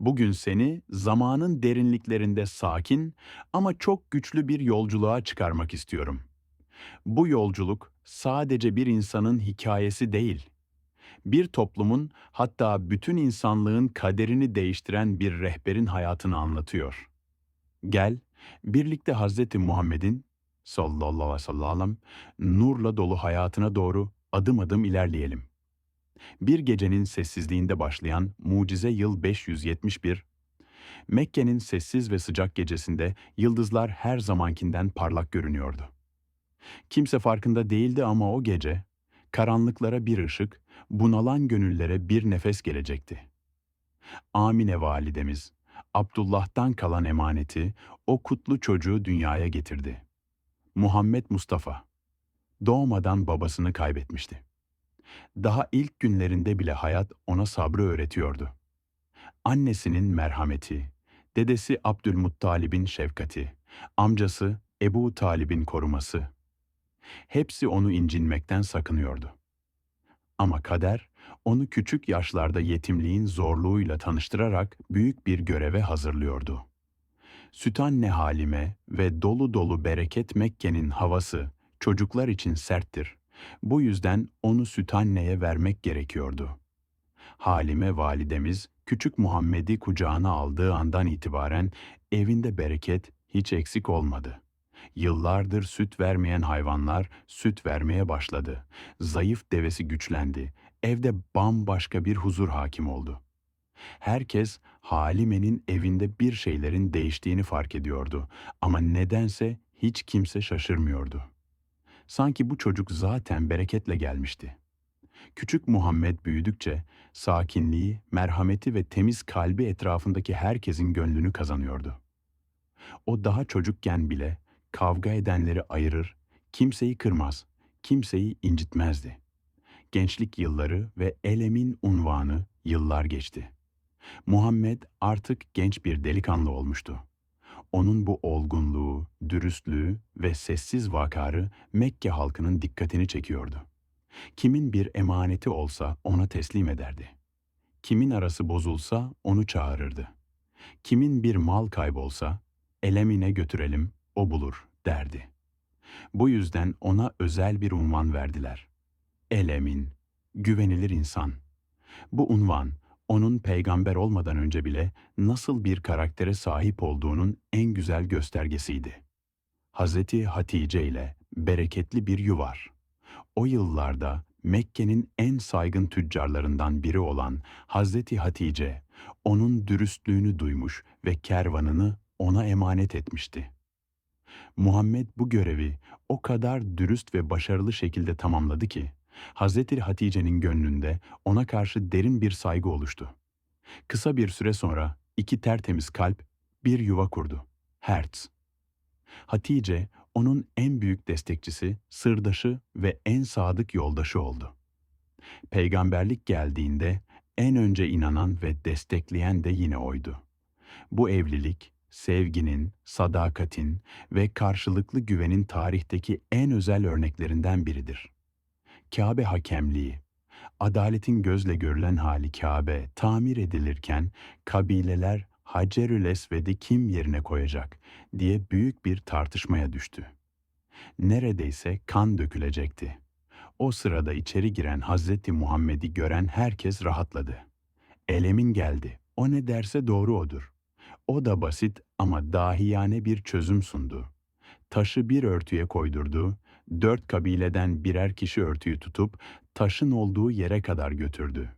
Bugün seni zamanın derinliklerinde sakin ama çok güçlü bir yolculuğa çıkarmak istiyorum. Bu yolculuk sadece bir insanın hikayesi değil. Bir toplumun hatta bütün insanlığın kaderini değiştiren bir rehberin hayatını anlatıyor. Gel, birlikte Hazreti Muhammed'in sallallahu aleyhi ve sellem nurla dolu hayatına doğru adım adım ilerleyelim. Bir gecenin sessizliğinde başlayan mucize yıl 571, Mekke'nin sessiz ve sıcak gecesinde yıldızlar her zamankinden parlak görünüyordu. Kimse farkında değildi ama o gece, karanlıklara bir ışık, bunalan gönüllere bir nefes gelecekti. Amine validemiz, Abdullah'tan kalan emaneti, o kutlu çocuğu dünyaya getirdi. Muhammed Mustafa, doğmadan babasını kaybetmişti. Daha ilk günlerinde bile hayat ona sabrı öğretiyordu. Annesinin merhameti, dedesi Abdülmuttalib'in şefkati, amcası Ebu Talib'in koruması. Hepsi onu incinmekten sakınıyordu. Ama kader, onu küçük yaşlarda yetimliğin zorluğuyla tanıştırarak büyük bir göreve hazırlıyordu. Sütanne Halime ve dolu dolu bereket Mekke'nin havası çocuklar için serttir. Bu yüzden onu Sütanne'ye vermek gerekiyordu. Halime validemiz küçük Muhammed'i kucağına aldığı andan itibaren evinde bereket hiç eksik olmadı. Yıllardır süt vermeyen hayvanlar süt vermeye başladı. Zayıf devesi güçlendi. Evde bambaşka bir huzur hakim oldu. Herkes Halime'nin evinde bir şeylerin değiştiğini fark ediyordu ama nedense hiç kimse şaşırmıyordu. Sanki bu çocuk zaten bereketle gelmişti. Küçük Muhammed büyüdükçe sakinliği, merhameti ve temiz kalbi etrafındaki herkesin gönlünü kazanıyordu. O daha çocukken bile kavga edenleri ayırır, kimseyi kırmaz, kimseyi incitmezdi. Gençlik yılları ve elemin unvanı yıllar geçti. Muhammed artık genç bir delikanlı olmuştu. Onun bu olgunluğu, dürüstlüğü ve sessiz vakarı Mekke halkının dikkatini çekiyordu. Kimin bir emaneti olsa ona teslim ederdi. Kimin arası bozulsa onu çağırırdı. Kimin bir mal kaybolsa, elemine götürelim, o bulur, derdi. Bu yüzden ona özel bir unvan verdiler. Elemin, güvenilir insan. Bu unvan, onun peygamber olmadan önce bile nasıl bir karaktere sahip olduğunun en güzel göstergesiydi. Hazreti Hatice ile bereketli bir yuvar. O yıllarda Mekke'nin en saygın tüccarlarından biri olan Hazreti Hatice, onun dürüstlüğünü duymuş ve kervanını ona emanet etmişti. Muhammed bu görevi o kadar dürüst ve başarılı şekilde tamamladı ki, Hazreti Hatice'nin gönlünde ona karşı derin bir saygı oluştu. Kısa bir süre sonra iki tertemiz kalp bir yuva kurdu. Hertz. Hatice onun en büyük destekçisi, sırdaşı ve en sadık yoldaşı oldu. Peygamberlik geldiğinde en önce inanan ve destekleyen de yine oydu. Bu evlilik, sevginin, sadakatin ve karşılıklı güvenin tarihteki en özel örneklerinden biridir. Kabe hakemliği, adaletin gözle görülen hali Kabe tamir edilirken kabileler Hacerül Esved'i kim yerine koyacak diye büyük bir tartışmaya düştü. Neredeyse kan dökülecekti. O sırada içeri giren Hazreti Muhammed'i gören herkes rahatladı. Elemin geldi. O ne derse doğru odur. O da basit ama dahiyane bir çözüm sundu. Taşı bir örtüye koydurdu, dört kabileden birer kişi örtüyü tutup taşın olduğu yere kadar götürdü.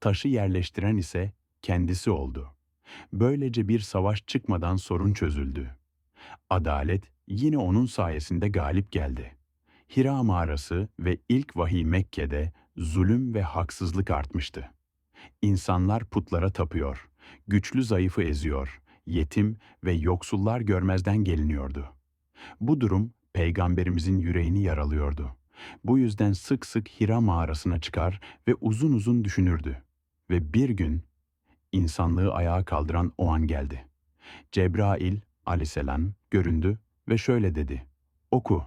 Taşı yerleştiren ise kendisi oldu. Böylece bir savaş çıkmadan sorun çözüldü. Adalet yine onun sayesinde galip geldi. Hira mağarası ve ilk vahiy Mekke'de zulüm ve haksızlık artmıştı. İnsanlar putlara tapıyor, güçlü zayıfı eziyor, yetim ve yoksullar görmezden geliniyordu. Bu durum peygamberimizin yüreğini yaralıyordu. Bu yüzden sık sık Hira mağarasına çıkar ve uzun uzun düşünürdü. Ve bir gün insanlığı ayağa kaldıran o an geldi. Cebrail aleyhisselam göründü ve şöyle dedi. Oku.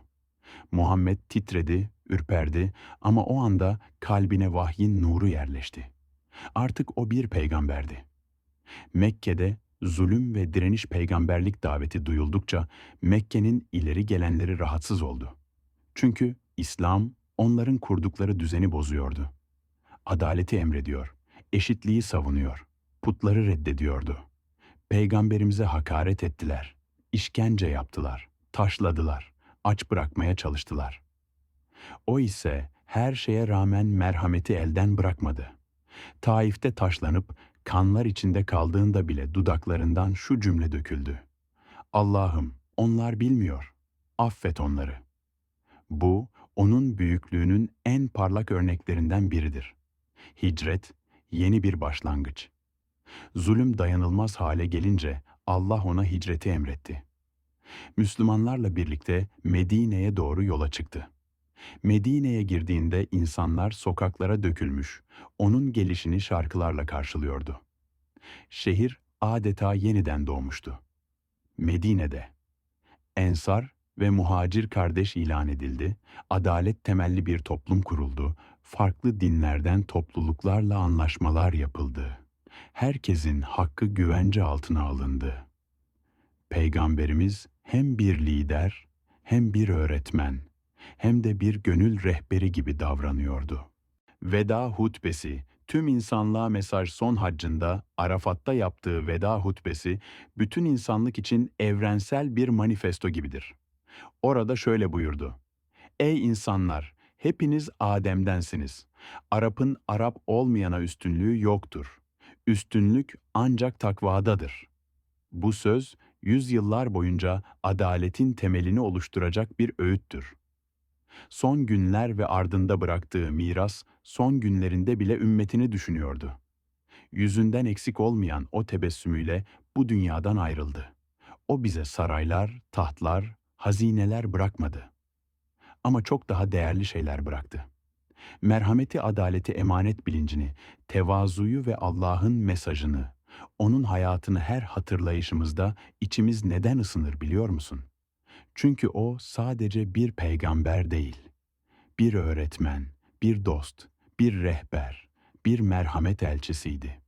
Muhammed titredi, ürperdi ama o anda kalbine vahyin nuru yerleşti. Artık o bir peygamberdi. Mekke'de zulüm ve direniş peygamberlik daveti duyuldukça Mekke'nin ileri gelenleri rahatsız oldu. Çünkü İslam onların kurdukları düzeni bozuyordu. Adaleti emrediyor, eşitliği savunuyor, putları reddediyordu. Peygamberimize hakaret ettiler, işkence yaptılar, taşladılar, aç bırakmaya çalıştılar. O ise her şeye rağmen merhameti elden bırakmadı. Taif'te taşlanıp kanlar içinde kaldığında bile dudaklarından şu cümle döküldü. Allah'ım onlar bilmiyor, affet onları. Bu, onun büyüklüğünün en parlak örneklerinden biridir. Hicret, yeni bir başlangıç. Zulüm dayanılmaz hale gelince Allah ona hicreti emretti. Müslümanlarla birlikte Medine'ye doğru yola çıktı. Medine'ye girdiğinde insanlar sokaklara dökülmüş, onun gelişini şarkılarla karşılıyordu. Şehir adeta yeniden doğmuştu. Medine'de Ensar ve muhacir kardeş ilan edildi, adalet temelli bir toplum kuruldu, farklı dinlerden topluluklarla anlaşmalar yapıldı. Herkesin hakkı güvence altına alındı. Peygamberimiz hem bir lider, hem bir öğretmen, hem de bir gönül rehberi gibi davranıyordu. Veda hutbesi, tüm insanlığa mesaj son haccında Arafat'ta yaptığı veda hutbesi bütün insanlık için evrensel bir manifesto gibidir. Orada şöyle buyurdu. Ey insanlar, hepiniz Adem'densiniz. Arap'ın Arap olmayana üstünlüğü yoktur. Üstünlük ancak takvadadır. Bu söz, yüzyıllar boyunca adaletin temelini oluşturacak bir öğüttür. Son günler ve ardında bıraktığı miras, son günlerinde bile ümmetini düşünüyordu. Yüzünden eksik olmayan o tebessümüyle bu dünyadan ayrıldı. O bize saraylar, tahtlar, hazineler bırakmadı. Ama çok daha değerli şeyler bıraktı. Merhameti, adaleti, emanet bilincini, tevazuyu ve Allah'ın mesajını, onun hayatını her hatırlayışımızda içimiz neden ısınır biliyor musun? Çünkü o sadece bir peygamber değil. Bir öğretmen, bir dost, bir rehber, bir merhamet elçisiydi.